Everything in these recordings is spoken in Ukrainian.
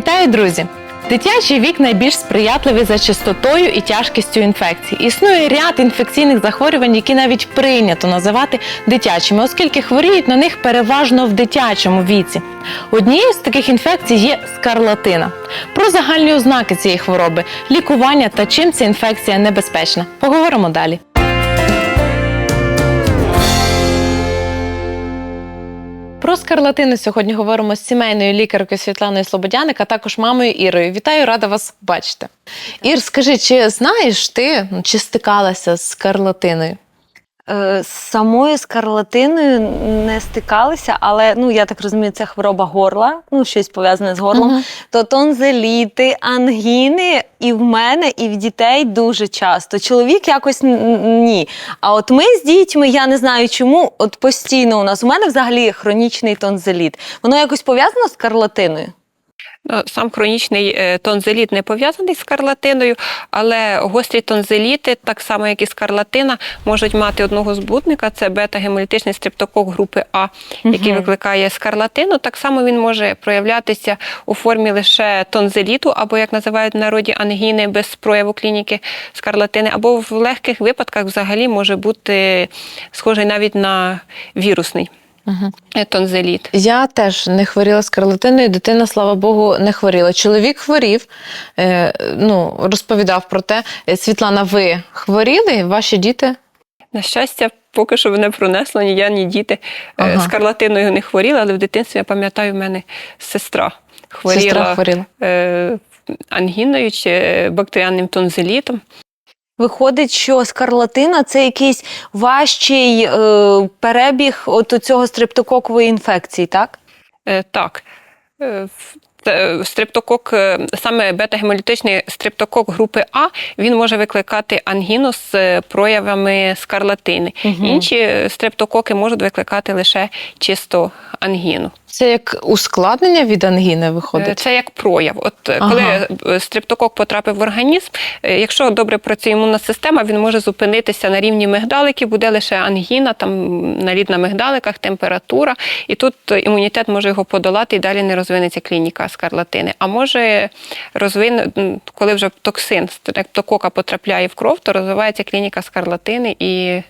Вітаю, друзі! Дитячий вік найбільш сприятливий за частотою і тяжкістю інфекцій. Існує ряд інфекційних захворювань, які навіть прийнято називати дитячими, оскільки хворіють на них переважно в дитячому віці. Однією з таких інфекцій є скарлатина. Про загальні ознаки цієї хвороби, лікування та чим ця інфекція небезпечна. Поговоримо далі. Про скарлатину сьогодні говоримо з сімейною лікаркою Світланою Слободяник, а також мамою Ірою. Вітаю, рада вас бачити. Ір, скажи, чи знаєш ти, ну, чи стикалася з скарлатиною? Е, З самою скарлатиною не стикалися, але ну я так розумію, це хвороба горла, ну щось пов'язане з горлом. Мгм. То тонзиліти, ангіни і в мене, і в дітей дуже часто. Чоловік якось ні. А от ми з дітьми, я не знаю чому, от постійно у нас у мене взагалі хронічний тонзиліт. Воно якось пов'язано з скарлатиною? Ну, Сам хронічний е, тонзиліт не пов'язаний з скарлатиною, але гострі тонзиліти, так само як і скарлатина, можуть мати одного збудника це бета-гемолітичний стрептокок групи А, який Мгм. викликає скарлатину. Так само він може проявлятися у формі лише тонзиліту, або як називають в народі ангіни без прояву клініки скарлатини, або в легких випадках взагалі може бути схожий навіть на вірусний Угу. тонзиліт. Я теж не хворіла скарлатиною, дитина, слава Богу, не хворіла. Чоловік хворів, е, ну, розповідав про те. Е, Світлана, ви хворіли? Ваші діти? На щастя, поки що не пронесло ні я, ні діти. Е, Ага. Скарлатиною не хворіла, але в дитинстві я пам'ятаю, в мене сестра хворіла Сестра хворіла. е, ангіною чи бактеріальним тонзилітом. Виходить, що скарлатина це якийсь важчий е, перебіг от цього стрептококової інфекції, так? Е, так. Е, Стрептокок, е, саме бета-гемолітичний стрептокок групи А, він може викликати ангіну з е, проявами скарлатини. Мгм. Інші стрептококи можуть викликати лише чисто ангіну. Це як ускладнення від ангіни Е, виходить? Це як прояв. От е, Ага. коли е, стрептокок потрапив в організм, якщо добре працює імунна система, він може зупинитися на рівні мигдаликів, буде лише ангіна, там наліт на мигдаликах, температура, і тут імунітет може його подолати і далі не розвинеться клініка скарлатини. А може розвин, коли вже токсин стрептокока потрапляє в кров, то розвивається клініка скарлатини і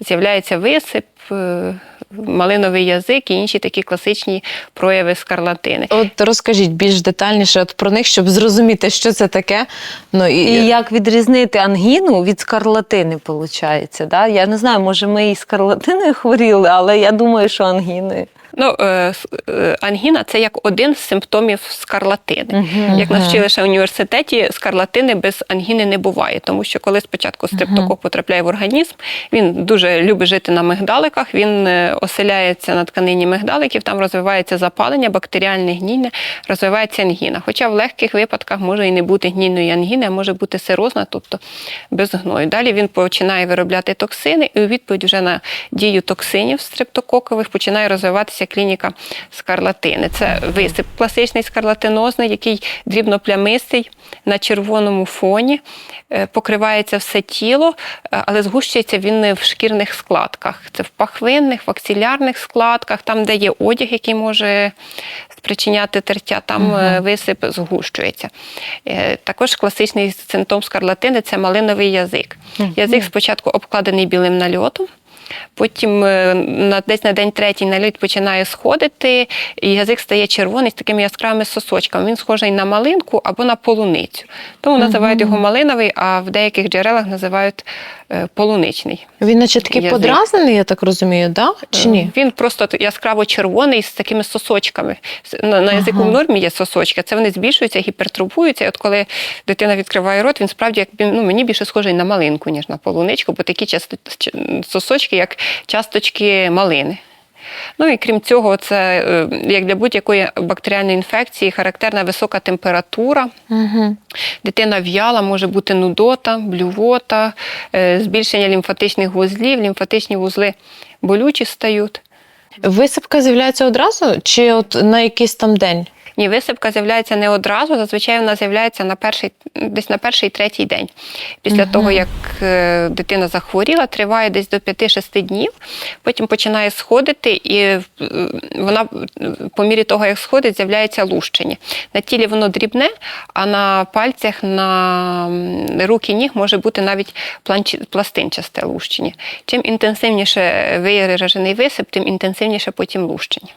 з'являється висип. Е, Малиновий язик і інші такі класичні прояви скарлатини. От розкажіть більш детальніше от про них, щоб зрозуміти, що це таке. Ну, і, І як відрізнити ангіну від скарлатини, виходить, да? Я не знаю, може ми і скарлатиною хворіли, але я думаю, що ангіною. Ну, е, е, ангіна це як один з симптомів скарлатини. Мгм. Як нас вчили ще в університеті, скарлатини без ангіни не буває, тому що коли спочатку стрептокок потрапляє в організм, він дуже любить жити на мигдаликах, він е, оселяється на тканині мигдаликів, там розвивається запалення, бактеріальне гнійне, розвивається ангіна. Хоча в легких випадках може і не бути гнійної ангіни, а може бути сирозна, тобто без гною. Далі він починає виробляти токсини, і у відповідь вже на дію токсинів стрептококових починає розвиватися клініка скарлатини. Це висип класичний скарлатинозний, який дрібноплямистий на червоному фоні, е, покривається все тіло, е, але згущується він не в шкірних складках. Це в пахвинних, в аксилярних складках, там, де є одяг, який може спричиняти тертя, там е, висип згущується. Також класичний симптом скарлатини це малиновий язик. Язик спочатку обкладений білим нальотом. Потім е, на десь на день третій наліт починає сходити, і язик стає червоний з такими яскравими сосочками. Він схожий на малинку або на полуницю. Тому називають його малиновий, а в деяких джерелах називають е, полуничний. він, наче такий Язик. подразнений, я так розумію, да? чи ні? Він просто яскраво червоний з такими сосочками. На, на язику Ага. в нормі є сосочки, це вони збільшуються, гіпертрофуються. І от коли дитина відкриває рот, він справді як ну, мені більше схожий на малинку, ніж на полуничку, бо такі часто, сосочки, як часточки малини. Ну і крім цього, це е, як для будь-якої бактеріальної інфекції характерна висока температура. Угу. Дитина в'яла, може бути нудота, блювота, е, збільшення лімфатичних вузлів, лімфатичні вузли болючі стають. Висипка з'являється одразу, чи от на якийсь там день? Ні, висипка з'являється не одразу. Зазвичай вона з'являється на перший, десь на перший третій день. Після того, як е, дитина захворіла, триває десь до 5-6 днів. Потім починає сходити, і е, вона по мірі того, як сходить, з'являється лущення. На тілі воно дрібне, а на пальцях, на руки ніг може бути навіть пластинчасте лущення. Чим інтенсивніше виражений висип, тим інтенсивніше потім лущення.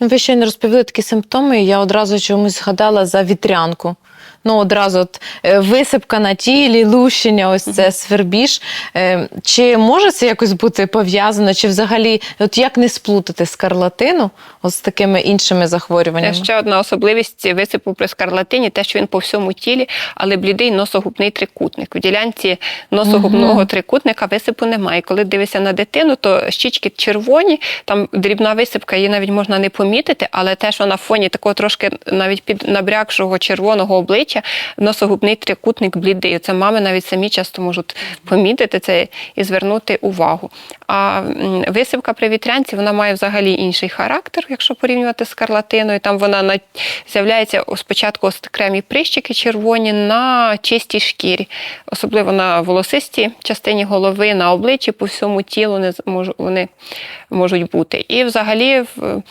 Ну, Ви щойно розповіли такі симптоми, і я одразу чомусь згадала за вітрянку. Ну, одразу от, е, висипка на тілі, лущення, ось це свербіж. Е, Чи може це якось бути пов'язано, чи взагалі от як не сплутати скарлатину от з такими іншими захворюваннями? ще одна особливість висипу при скарлатині, те, що він по всьому тілі, але блідий носогубний трикутник. В ділянці носогубного трикутника висипу немає. Коли дивишся на дитину, то щічки червоні, там дрібна висипка, її навіть можна не помітити, але те, що на фоні такого трошки навіть під набрякшого червоного обличчя, носогубний трикутник блідий. Це мами навіть самі часто можуть помітити це і звернути увагу. А висипка при вітрянці вона має взагалі інший характер, якщо порівнювати з скарлатиною. Там вона на... з'являється спочатку окремі прищики червоні на чистій шкірі, особливо на волосистій частині голови, на обличчі, по всьому тілу вони можуть бути. І взагалі, в-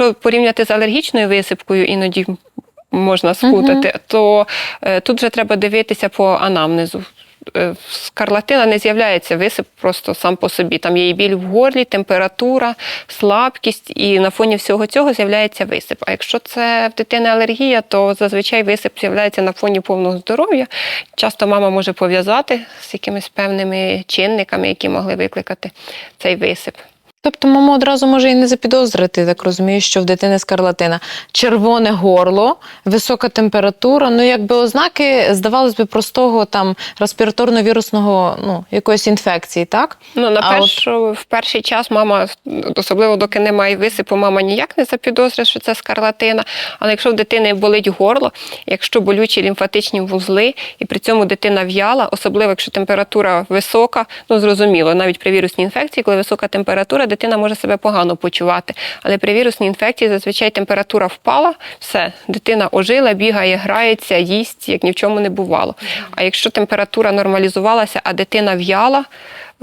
якщо порівняти з алергічною висипкою, іноді можна спутати, то е, тут вже треба дивитися по анамнезу. Е, Скарлатина не з'являється висип просто сам по собі. Там є і біль в горлі, температура, слабкість, і на фоні всього цього з'являється висип. А якщо це в дитини алергія, то зазвичай висип з'являється на фоні повного здоров'я. Часто мама може пов'язати з якимись певними чинниками, які могли викликати цей висип. Тобто мама одразу може і не запідозрити, так розумію, що в дитини скарлатина. Червоне горло, висока температура, ну якби ознаки, здавалось би, простого там респіраторно-вірусного ну, якоїсь інфекції, так? Ну, на А от- в перший час мама, особливо доки немає висипу, мама ніяк не запідозрює, що це скарлатина. Але якщо в дитини болить горло, якщо болючі лімфатичні вузли, і при цьому дитина в'яла, особливо якщо температура висока, ну зрозуміло, навіть при вірусній інфекції, коли висока температура, дитина може себе погано почувати. Але при вірусній інфекції зазвичай температура впала, все, дитина ожила, бігає, грається, їсть, як ні в чому не бувало. А якщо температура нормалізувалася, а дитина в'яла,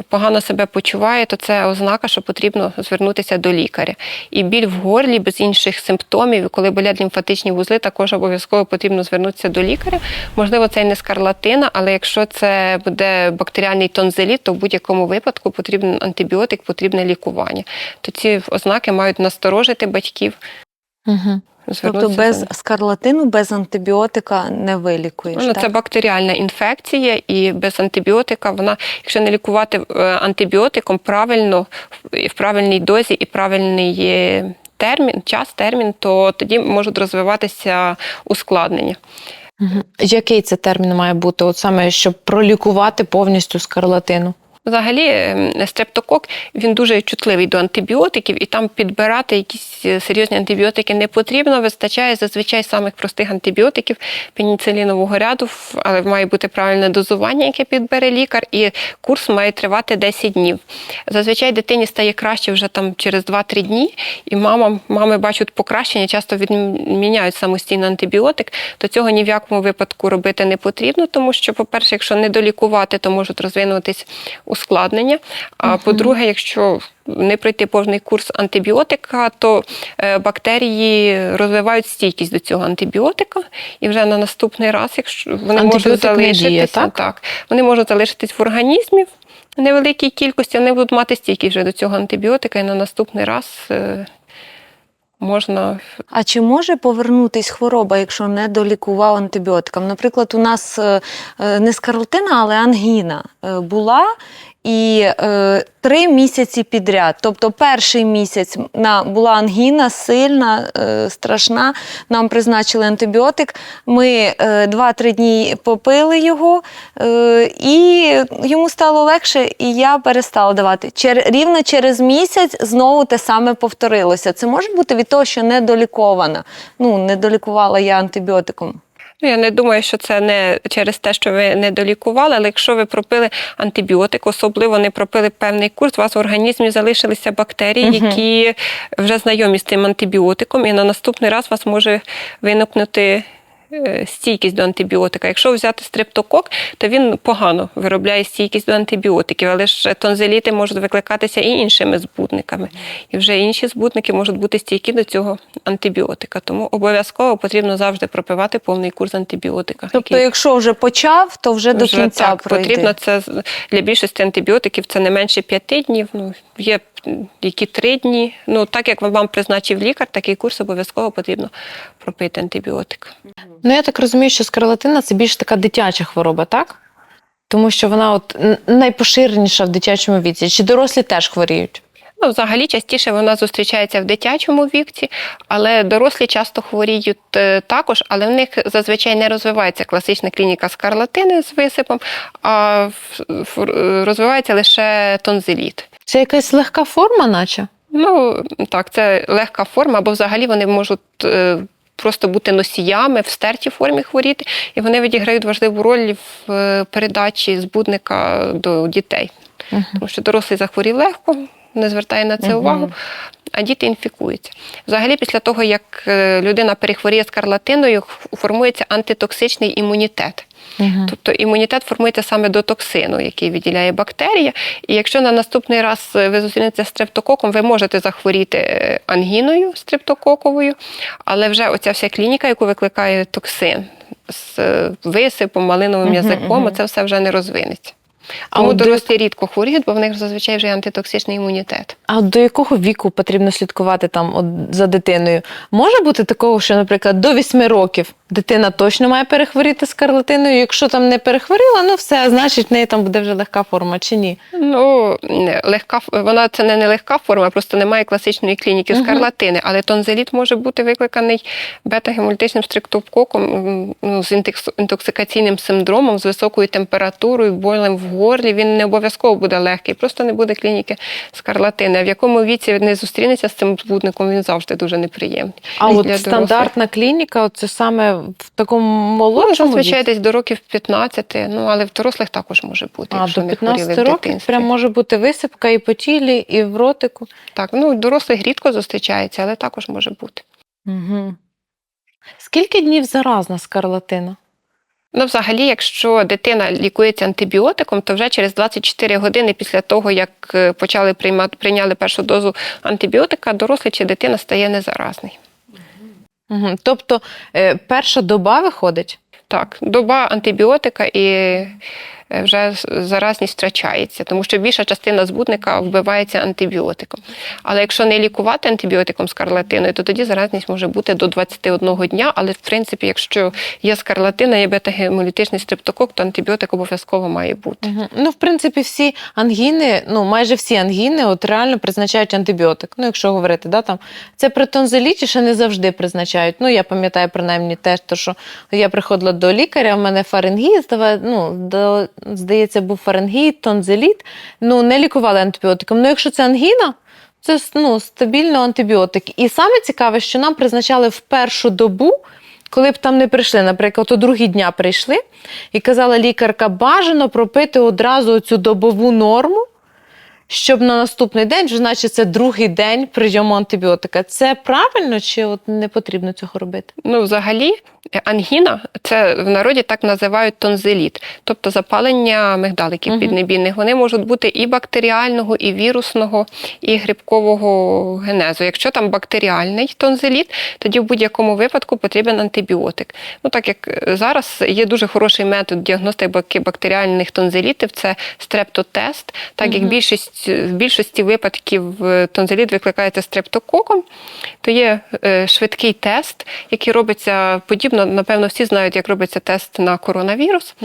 погано себе почуває, то це ознака, що потрібно звернутися до лікаря. І біль в горлі без інших симптомів, коли болять лімфатичні вузли, також обов'язково потрібно звернутися до лікаря. Можливо, це і не скарлатина, але якщо це буде бактеріальний тонзиліт, то в будь-якому випадку потрібен антибіотик, потрібне лікування. То ці ознаки мають насторожити батьків. Угу. Тобто без до- скарлатину, без антибіотика не вилікуєш. Ну, так? це бактеріальна інфекція, і без антибіотика вона, якщо не лікувати е, антибіотиком правильно, в- правильній дозі і правильний термін, час, термін, то тоді можуть розвиватися ускладнення. Угу. Який це термін має бути, от саме щоб пролікувати повністю скарлатину? Взагалі, ем, стрептокок він дуже чутливий до антибіотиків, і там підбирати якісь е, серйозні антибіотики не потрібно. Вистачає зазвичай самих простих антибіотиків пеніцилінового ряду, але має бути правильне дозування, яке підбере лікар, і курс має тривати 10 днів. Зазвичай дитині стає краще вже там через 2-3 дні, і мама, мами бачать покращення, часто відміняють самостійно антибіотик. То цього ні в якому випадку робити не потрібно, тому що, по-перше, якщо не долікувати, то можуть розвинутись ускладнення. А по-друге, якщо не пройти повний курс антибіотика, то е, бактерії розвивають стійкість до цього антибіотика, і вже на наступний раз, якщо вони можуть не діє, залишитися, так? вони можуть залишитись в організмі в невеликій кількості, вони будуть мати стійкість вже до цього антибіотика, і на наступний раз е, можна А чи може повернутись хвороба, якщо не долікував антибіотиком? Наприклад, у нас е, е, не скарлатина, але ангіна е, була. І е, три місяці підряд. Тобто, перший місяць на, була ангіна сильна, е, страшна. Нам призначили антибіотик. Ми е, два-три дні попили його, е, і йому стало легше, і я перестала давати. Чер, рівно через місяць знову те саме повторилося. Це може бути від того, що недолікована. Ну, не долікувала я антибіотиком. Ну, я не думаю, що це не через те, що ви не долікували, але якщо ви пропили антибіотик, особливо не пропили певний курс, у вас в організмі залишилися бактерії, які вже знайомі з тим антибіотиком, і на наступний раз у вас може виникнути. Е, Стійкість до антибіотика. Якщо взяти стрептокок, то він погано виробляє стійкість до антибіотиків, але ж тонзиліти можуть викликатися і іншими збудниками. І вже інші збудники можуть бути стійкі до цього антибіотика. Тому обов'язково потрібно завжди пропивати повний курс антибіотика. Тобто, який- якщо вже почав, то вже, до кінця так, пройти. потрібно це для більшості антибіотиків це не менше п'яти днів. Ну є які три дні. Ну так як вам призначив лікар, такий курс обов'язково потрібно пропити антибіотик. Ну я так розумію, що скарлатина це більш така дитяча хвороба, так? Тому що вона от найпоширеніша в дитячому віці. Чи дорослі теж хворіють? Ну, взагалі частіше вона зустрічається в дитячому вікці, але дорослі часто хворіють е, також, але в них зазвичай не розвивається класична клініка скарлатини з висипом, а розвивається лише тонзиліт. Це якась легка форма, наче? Ну так, це легка форма, або взагалі вони можуть е, просто бути носіями в стертій формі хворіти, і вони відіграють важливу роль в е, передачі збудника до дітей. Тому що дорослий захворів легко, не звертає на це угу. увагу. А діти інфікуються. Взагалі, після того, як е, людина перехворіє скарлатиною, формується антитоксичний імунітет. Тобто імунітет формується саме до токсину, який виділяє бактерія. І якщо на наступний раз е, ви зустрінетеся з стрептококом, ви можете захворіти е, ангіною стрептококовою, але вже оця вся клініка, яку викликає токсин з висипом, малиновим Мгм, язиком, мгм. це все вже не розвинеться. А от до- дорослі рідко хворіють, бо в них зазвичай вже антитоксичний імунітет. А до якого віку потрібно слідкувати там от, за дитиною? Може бути такого, що, наприклад, до 8 років дитина точно має перехворіти скарлатиною. Якщо там не перехворіла, ну все, значить, в неї там буде вже легка форма, чи ні? Ну, не, легка вона це не, не легка форма, просто немає класичної клініки Мгм. скарлатини, але тонзиліт може бути викликаний бета-гемолітичним стриктопкоком ну, з інтоксикаційним синдромом, з високою температурою, болем в горлі. Він не обов'язково буде легкий, просто не буде клініки скарлатини. А в якому віці він не зустрінеться з цим збудником, він завжди дуже неприємний. А І от для дорослих. стандартна клініка, це саме в такому Ну, молодшому зазвичай десь до років 15, ну але в дорослих також може бути, А, якщо до 15 років прям може бути висипка і по тілі, і в ротику. Так, ну дорослих рідко зустрічається, але також може бути. Угу. Скільки днів заразна скарлатина? Ну, взагалі, якщо дитина лікується антибіотиком, то вже через 24 години після того, як е, почали приймати прийняли першу дозу антибіотика, дорослий чи дитина стає незаразний. Угу. Тобто е, перша доба виходить? Так, доба антибіотика і вже заразність втрачається, тому що більша частина збудника вбивається антибіотиком. Але якщо не лікувати антибіотиком скарлатиною, то тоді заразність може бути до 21 дня. Але в принципі, якщо є скарлатина, є бета-гемолітичний стрептокок, то антибіотик обов'язково має бути. Угу. Ну, в принципі, всі ангіни, ну майже всі ангіни, от реально призначають антибіотик. Ну, якщо говорити, да, там це при тонзиліті ще не завжди призначають. Ну, я пам'ятаю принаймні то, що я приходила до лікаря, в мене фарингіт, здава- ну, до, здається, був фарингіт, тонзиліт. Ну, не лікували антибіотиком. Ну, якщо це ангіна, це ну, стабільно антибіотик. І саме цікаве, що нам призначали в першу добу. Коли б там не прийшли, наприклад, у другі дня прийшли, і казала лікарка, бажано пропити одразу цю добову норму, щоб на наступний день, вже значить, це другий день прийому антибіотика. Це правильно чи от не потрібно цього робити? Ну, взагалі, ангіна це в народі так називають тонзиліт, тобто запалення мигдаликів Мгм. піднебійних. Вони можуть бути і бактеріального, і вірусного, і грибкового генезу. Якщо там бактеріальний тонзиліт, тоді в будь-якому випадку потрібен антибіотик. Ну, так як е, зараз є дуже хороший метод діагностики бактеріальних тонзилітів, це стрептотест, так як більшість в більшості випадків е, тонзиліт викликається стрептококом, то є е, швидкий тест, який робиться подібно, напевно, всі знають, як робиться тест на коронавірус.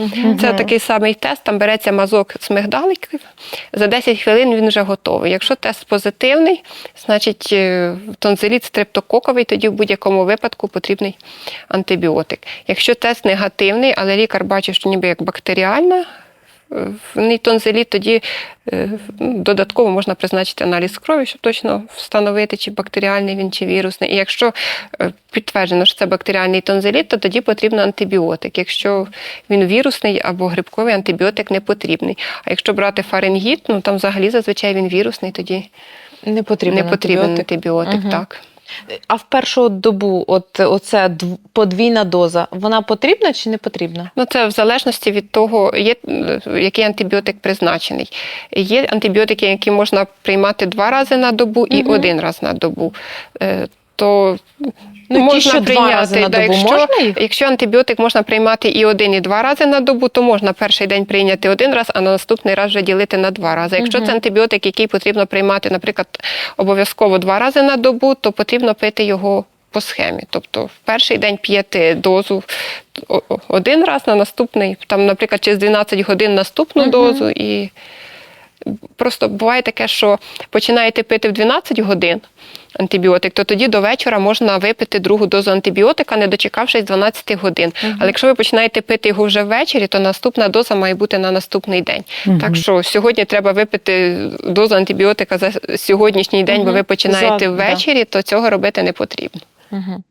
Це такий самий тест, там береться мазок з мигдаликів. За 10 хвилин він вже готовий. Якщо тест позитивний, значить е, тонзиліт стрептококовий, тоді в будь-якому випадку потрібний антибіотик. Якщо тест негативний, але лікар бачить, що ніби як бактеріальна в неї тоді е, додатково можна призначити аналіз крові, щоб точно встановити, чи бактеріальний він, чи вірусний. І якщо е, підтверджено, що це бактеріальний тонзиліт, то тоді потрібен антибіотик. Якщо він вірусний або грибковий, антибіотик не потрібний. А якщо брати фарингіт, ну там взагалі зазвичай він вірусний, тоді Не потрібен не потрібен антибіотик. антибіотик. Мгм. Так. А в першу добу, от оця дв- подвійна доза, вона потрібна чи не потрібна? Ну, це в залежності від того, є, е, який антибіотик призначений. Є антибіотики, які можна приймати два рази на добу і угу. один раз на добу. То Ну, ті, можна два прийняти, рази на да, добу, якщо, можна їх? якщо антибіотик можна приймати і один, і два рази на добу, то можна перший день прийняти один раз, а на наступний раз вже ділити на два рази. Якщо Мгм. це антибіотик, який потрібно приймати, наприклад, обов'язково два рази на добу, то потрібно пити його по схемі. Тобто в перший день п'єте дозу один раз, на наступний, там, наприклад, через 12 годин наступну Мгм. дозу. І просто буває таке, що починаєте пити в 12 годин антибіотик, то тоді до вечора можна випити другу дозу антибіотика, не дочекавшись 12 годин. Але якщо ви починаєте пити його вже ввечері, то наступна доза має бути на наступний день. Так що сьогодні треба випити дозу антибіотика за сьогоднішній день, бо ви починаєте За- да. ввечері, то цього робити не потрібно. Угу.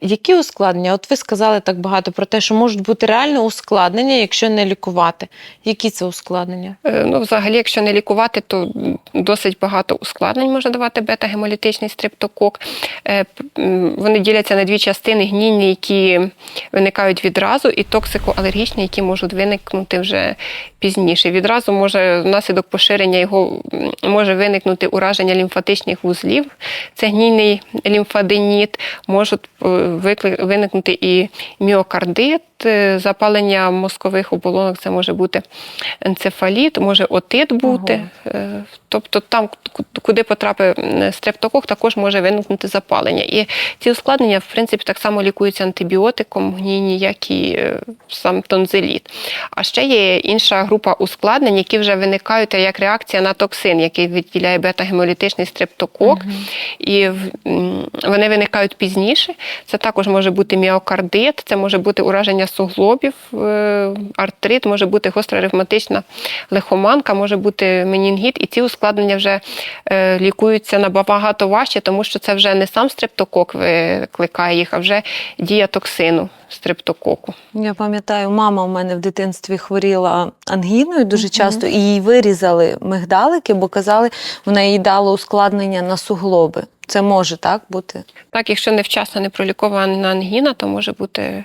Які ускладнення? От ви сказали так багато про те, що можуть бути реально ускладнення, якщо не лікувати. Які це ускладнення? Е, Ну, взагалі, якщо не лікувати, то досить багато ускладнень може давати бета-гемолітичний стрептокок. Е, Вони діляться на дві частини: гнійні, які виникають відразу, і токсикоалергічні, які можуть виникнути вже пізніше. Відразу може внаслідок поширення його може виникнути ураження лімфатичних вузлів. Це гнійний лімфаденіт, можуть виникнути і міокардит, е, запалення мозкових оболонок, це може бути енцефаліт, може отит бути. Е, Тобто там, куди потрапив стрептокок, також може виникнути запалення. І ці ускладнення, в принципі, так само лікуються антибіотиком, гнійні, як і е, сам тонзиліт. А ще є інша група ускладнень, які вже виникають як реакція на токсин, який виділяє бета-гемолітичний стрептокок. І вони виникають пізніше. Це також може бути міокардит, це може бути ураження суглобів, е, артрит, може бути гостра ревматична лихоманка, може бути менінгіт. І ці ускладнення вже е, лікуються набагато важче, тому що це вже не сам стрептокок викликає їх, а вже дія токсину стрептококу. Я пам'ятаю, мама у мене в дитинстві хворіла ангіною дуже Мгм. часто, і їй вирізали мигдалики, бо казали, вона їй дало ускладнення на суглоби. Це може так бути. Так, якщо невчасно не пролікована ангіна, то може бути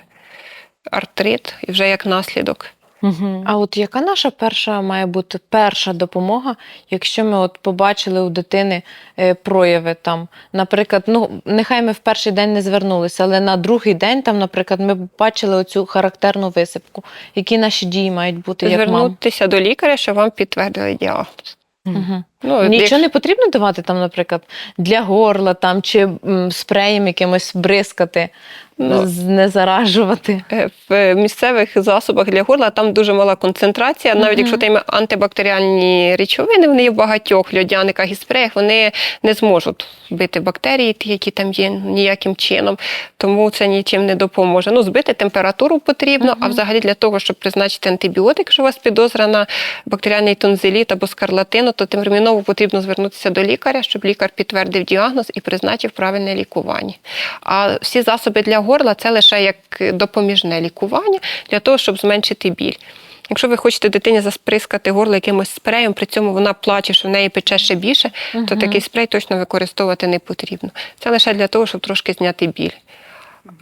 артрит і вже як наслідок. Угу. А от яка наша перша має бути перша допомога, якщо ми от побачили у дитини е, прояви там, наприклад, ну нехай ми в перший день не звернулися, але на другий день там, наприклад, ми бачили оцю характерну висипку. Які наші дії мають бути як мам? До лікаря, щоб вам підтвердили діагноз. Угу. Ну, Нічого не потрібно давати там, наприклад, для горла там чи м, спреєм якимось бризкати, Ну. не заражувати. Е, В місцевих засобах для горла там дуже мала концентрація. Навіть Мгм. якщо там антибактеріальні речовини, вони є в багатьох льодяниках і спреях, вони не зможуть вбити бактерії, ті, які там є ніяким чином. Тому це нічим не допоможе. Ну, збити температуру потрібно, а взагалі для того, щоб призначити антибіотик, якщо у вас підозра на бактеріальний тонзиліт або скарлатину, то терміново потрібно звернутися до лікаря, щоб лікар підтвердив діагноз і призначив правильне лікування. А всі засоби для горла це лише як допоміжне лікування для того, щоб зменшити біль. Якщо ви хочете дитині засприскати горло якимось спреєм, при цьому вона плаче, що в неї пече ще більше, то такий спрей точно використовувати не потрібно. Це лише для того, щоб трошки зняти біль.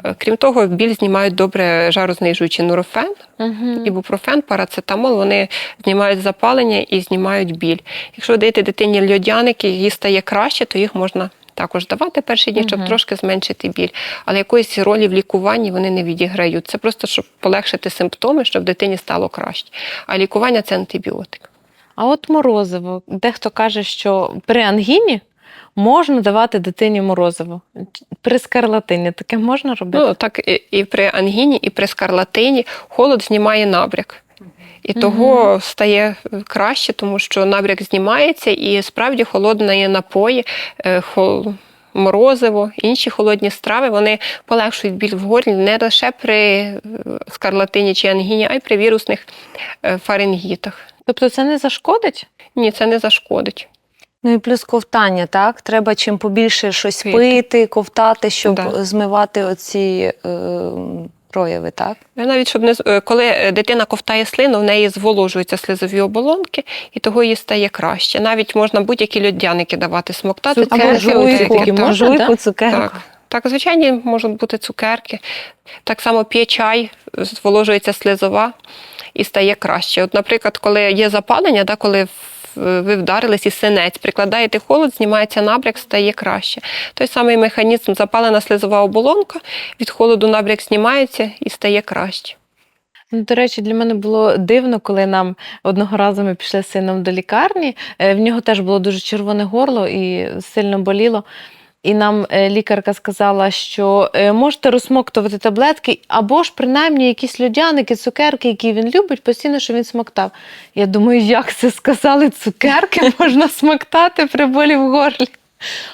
Е, Крім того, біль знімають добре жарознижуючий нурофен, Угу. ібупрофен, парацетамол, вони знімають запалення і знімають біль. Якщо даєте дитині льодяники, їй стає краще, то їх можна також давати перші дні, щоб Мгм. трошки зменшити біль. Але якоїсь ролі в лікуванні вони не відіграють. Це просто щоб полегшити симптоми, щоб дитині стало краще. А лікування це антибіотик. А от морозиво. Дехто каже, що при ангіні можна давати дитині морозиво. При скарлатині таке можна робити? Ну так і, і при ангіні, і при скарлатині холод знімає набряк. І того стає краще, тому що набряк знімається, і справді холодні напої, е, хол- морозиво, інші холодні страви, вони полегшують біль в горлі не лише при е, скарлатині чи ангіні, а й при вірусних е, фарингітах. Тобто це не зашкодить? Ні, це не зашкодить. Ну і плюс ковтання, так? Треба чим побільше щось Пити. пити, ковтати, щоб Да. змивати оці е, прояви, так? Навіть щоб не е, коли е, дитина ковтає слину, в неї зволожуються слизові оболонки, і того їй стає краще. Навіть можна будь-які льодяники давати смоктати. Цукерки, Або жуйку, можна, жуйку, так? цукерку. Так, так, звичайні можуть бути цукерки. Так само п'є чай, зволожується слизова і стає краще. От, наприклад, коли є запалення, да, коли в- ви вдарились і синець, прикладаєте холод, знімається набряк, стає краще. Той самий механізм запалена слизова оболонка, від холоду набряк знімається і стає краще. Ну, До речі, для мене було дивно, коли нам одного разу ми пішли з сином до лікарні. е, В нього теж було дуже червоне горло і сильно боліло. І нам е, лікарка сказала, що е, можете розсмоктувати таблетки, або ж принаймні якісь льодяники, цукерки, які він любить, постійно, що він смоктав. Я думаю, як це сказали, цукерки можна смоктати при болі в горлі.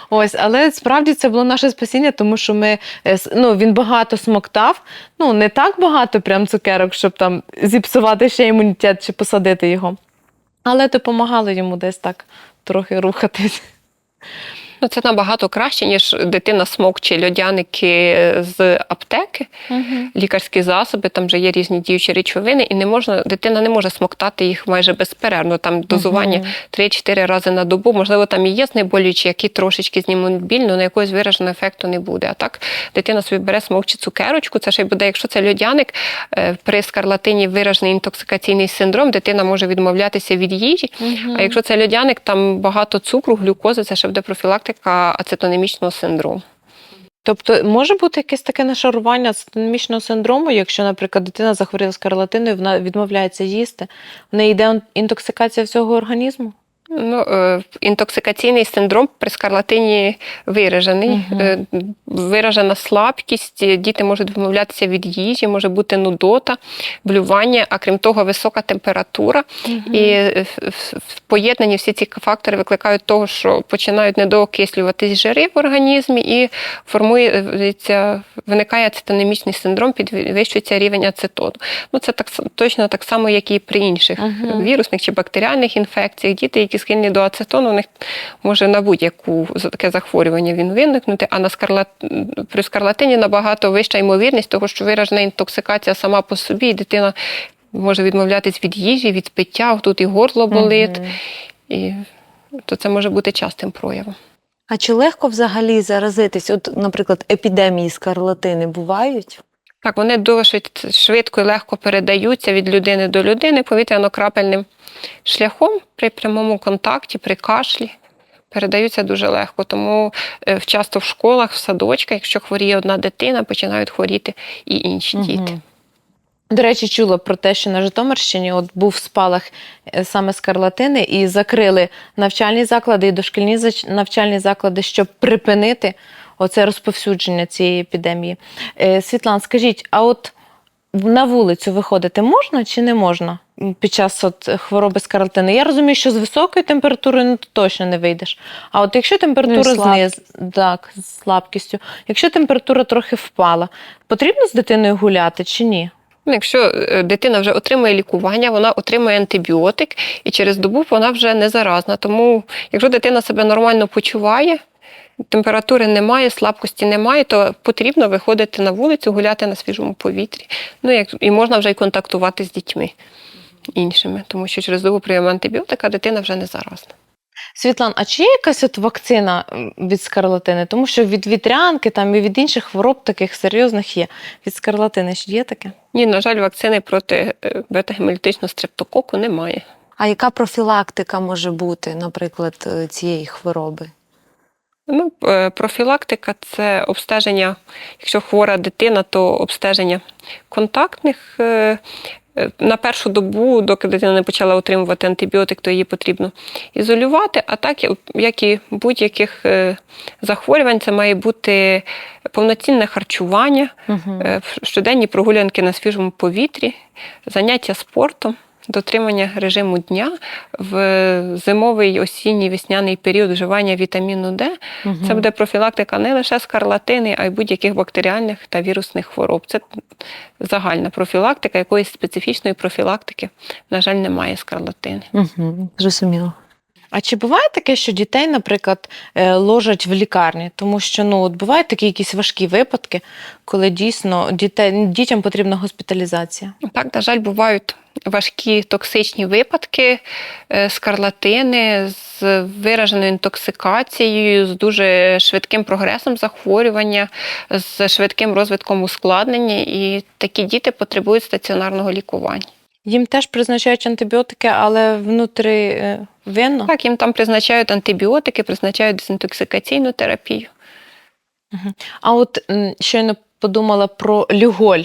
Ось, але справді це було наше спасіння, тому що ми е, ну, він багато смоктав. Ну, не так багато прям цукерок, щоб там зіпсувати ще імунітет чи посадити його. Але допомагало йому десь так трохи рухатись. Ну, це набагато краще, ніж дитина смокче льодяники з аптеки, лікарські засоби, там вже є різні діючі речовини, і не можна, дитина не може смоктати їх майже безперервно. Там дозування 3-4 рази на добу. Можливо, там і є знеболюючі, які трошечки знімуть біль, але на якогось вираженого ефекту не буде. А так дитина собі бере смокче цукерочку. Це ще й буде, якщо це льодяник, е, при скарлатині виражений інтоксикаційний синдром, дитина може відмовлятися від їжі. А якщо це льодяник, там багато цукру, глюкози, це ще буде профілактика ацетонемічного синдрому. Тобто може бути якесь таке нашарування ацетонемічного синдрому, якщо, наприклад, дитина захворіла скарлатиною, вона відмовляється їсти, в неї йде інтоксикація всього організму? Ну, е, інтоксикаційний синдром при скарлатині виражений. Е, виражена слабкість, е, діти можуть відмовлятися від їжі, може бути нудота, блювання, а крім того, висока температура. І е, в- поєднанні всі ці фактори викликають того, що починають недоокислюватись жири в організмі і формується, виникає ацетонемічний синдром, підвищується рівень ацетону. Ну, це так точно так само, як і при інших Мгм. вірусних чи бактеріальних інфекціях. Діти, які схильні до ацетону, у них може на будь-яку таке захворювання він виникнути. А на скарлат... при скарлатині набагато вища ймовірність того, що виражена інтоксикація сама по собі, і дитина може відмовлятись від їжі, від пиття, тут і горло болить. Мгм. І то це може бути частим проявом. А чи легко взагалі заразитись? От, наприклад, епідемії скарлатини бувають? Так, вони досить швидко і легко передаються від людини до людини повітряно-крапельним шляхом при прямому контакті, при кашлі. Передаються дуже легко, тому е, часто в школах, в садочках, якщо хворіє одна дитина, починають хворіти і інші діти. До речі, чула про те, що на Житомирщині от був спалах е, саме скарлатини, і закрили навчальні заклади і дошкільні навчальні заклади, щоб припинити оце розповсюдження цієї епідемії. Е, Світлан, скажіть, а от на вулицю виходити можна чи не можна під час от хвороби скарлатини? Я розумію, що з високою температурою ну, то точно не вийдеш. А от якщо температура Ну, зниз, так, з слабкістю, якщо температура трохи впала, потрібно з дитиною гуляти чи ні? Ну, Якщо е, дитина вже отримує лікування, вона отримує антибіотик, і через добу вона вже не заразна. Тому, якщо дитина себе нормально почуває, температури немає, слабкості немає, то потрібно виходити на вулицю, гуляти на свіжому повітрі. Ну, як, і можна вже й контактувати з дітьми іншими, тому що через добу прийому антибіотика дитина вже не заразна. Світлан, а чи є якась от вакцина від скарлатини? Тому що від вітрянки там, і від інших хвороб таких серйозних є. Від скарлатини ж є таке? Ні, на жаль, вакцини проти е, бета-гемолітичного стрептококу немає. А яка профілактика може бути, наприклад, е, цієї хвороби? Ну, е, профілактика це обстеження, якщо хвора дитина, то обстеження контактних. е, е, На першу добу, доки дитина не почала отримувати антибіотик, то її потрібно ізолювати. А так, як і будь-яких захворювань, це має бути повноцінне харчування, Угу. щоденні прогулянки на свіжому повітрі, заняття спортом. Дотримання режиму дня в зимовий, осінній, весняний період вживання вітаміну Д. Це буде профілактика не лише скарлатини, а й будь-яких бактеріальних та вірусних хвороб. Це загальна профілактика, якоїсь специфічної профілактики, на жаль, немає скарлатини. Угу. Зрозуміло. А чи буває таке, що дітей, наприклад, е, ложать в лікарні? Тому що ну от бувають такі якісь важкі випадки, коли дійсно дітей, дітям потрібна госпіталізація. Так, на жаль, бувають важкі токсичні випадки е, скарлатини з вираженою інтоксикацією, з дуже швидким прогресом захворювання, з швидким розвитком ускладнення, і такі діти потребують стаціонарного лікування. Їм теж призначають антибіотики, але внутрівенно. Так, їм там призначають антибіотики, призначають дезінтоксикаційну терапію. А от щойно подумала про люголь.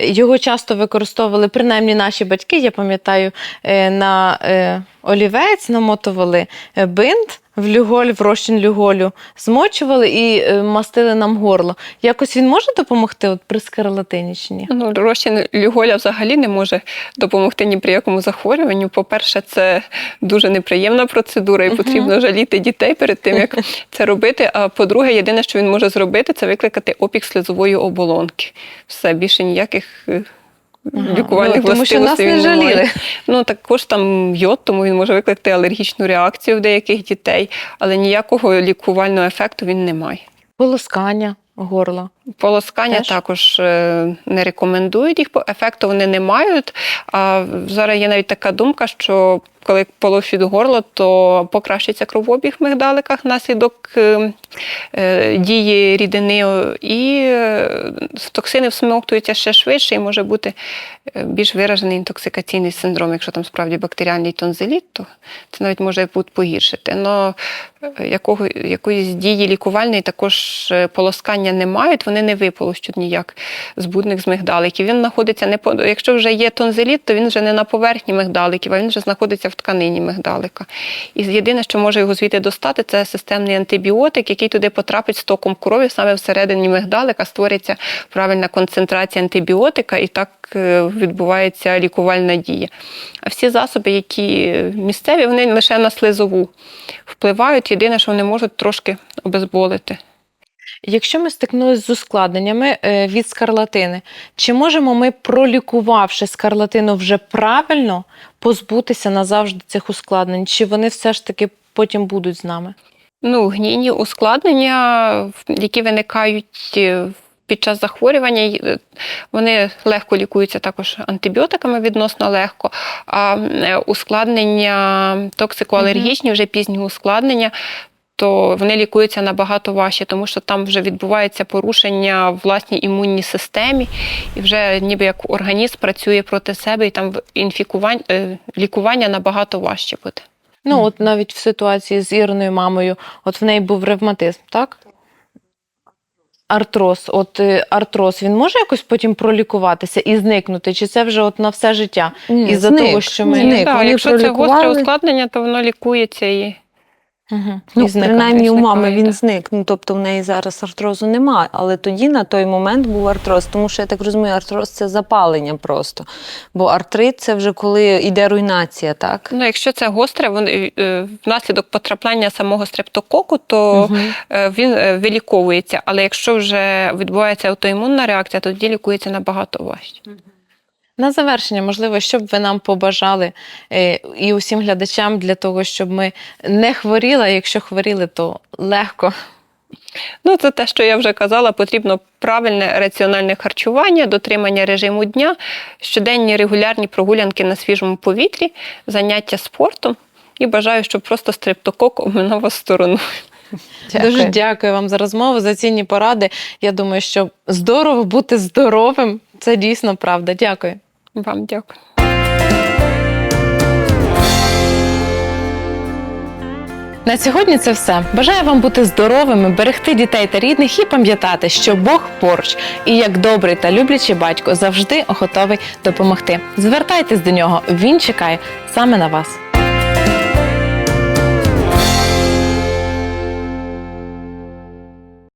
Його часто використовували, принаймні наші батьки, я пам'ятаю, е, на е, олівець намотували е, бинт в люголь, в розчин люголю, змочували і е, мастили нам горло. Якось він може допомогти от при скарлатині чи ні? Ну, розчин люголя взагалі не може допомогти ні при якому захворюванню. По-перше, це дуже неприємна процедура, і потрібно жаліти дітей перед тим, як це робити. А по-друге, єдине, що він може зробити, це викликати опік слизової оболонки. Все більше ніяких. Ага. Лікувальних Ну, тому що нас не жаліли. Ну також там йод, тому він може викликати алергічну реакцію в деяких дітей, але ніякого лікувального ефекту він не має. Полоскання горла. Полоскання Теж? також е, не рекомендують їх, бо ефекту вони не мають. А зараз є навіть така думка, що коли полощуть горло, то покращиться кровообіг в мигдаликах внаслідок е, е, дії рідини, і е, токсини всмоктуються ще швидше, і може бути більш виражений інтоксикаційний синдром. Якщо там справді бактеріальний тонзиліт, то це навіть може погіршити. Но якого, якоїсь дії лікувальної також полоскання не мають, вони не виполощуть ніяк збудник з мигдаликів. Він знаходиться не якщо вже є тонзиліт, то він вже не на поверхні мигдаликів, а він вже знаходиться в тканині мигдалика. І єдине, що може його звідти достати, це системний антибіотик, який туди потрапить з током крові, саме всередині мигдалика створиться правильна концентрація антибіотика, і так е, відбувається лікувальна дія. А всі засоби, які місцеві, вони лише на слизову впливають. Єдине, що вони можуть трошки обезболити. Якщо ми стикнулися з ускладненнями е, від скарлатини, чи можемо ми, пролікувавши скарлатину вже правильно, позбутися назавжди цих ускладнень? Чи вони все ж таки потім будуть з нами? Ну, гнійні ускладнення, які виникають е, під час захворювання, е, вони легко лікуються також антибіотиками відносно легко. А ускладнення токсикоалергічні, вже пізні ускладнення. То вони лікуються набагато важче, тому що там вже відбувається порушення в власній імунній системі, і вже ніби як організм працює проти себе, і там інфікувань, е, лікування набагато важче буде. Ну, от навіть в ситуації з Іриною мамою, от в неї був ревматизм, так? Артроз. От е, артроз, він може якось потім пролікуватися і зникнути? Чи це вже от на все життя? Ні, Із-за зник, того, що ми- зник. Так, Вони якщо це гостре ускладнення, то воно лікується і Угу. Ну, принаймні у мами він зник. Ну, тобто в неї зараз артрозу немає. Але тоді на той момент був артроз. Тому що я так розумію, артроз це запалення просто. Бо артрит це вже коли йде руйнація, так? Ну, якщо це гостре, вони, е, внаслідок потрапляння самого стрептококу, то е, він е, виліковується. Але якщо вже відбувається аутоімунна реакція, то тоді лікується набагато важче. На завершення, можливо, що б ви нам побажали е, і усім глядачам для того, щоб ми не хворіли, а якщо хворіли, то легко. Ну, це те, що я вже казала, потрібно правильне раціональне харчування, дотримання режиму дня, щоденні регулярні прогулянки на свіжому повітрі, заняття спортом. І бажаю, щоб просто стрептокок оминав вас стороною. Дуже дякую вам за розмову, за цінні поради. Я думаю, що здорово бути здоровим. Це дійсно правда. Дякую. Вам дякую. На сьогодні це все. Бажаю вам бути здоровими, берегти дітей та рідних і пам'ятати, що Бог поруч і як добрий та люблячий батько завжди готовий допомогти. Звертайтесь до нього, він чекає саме на вас.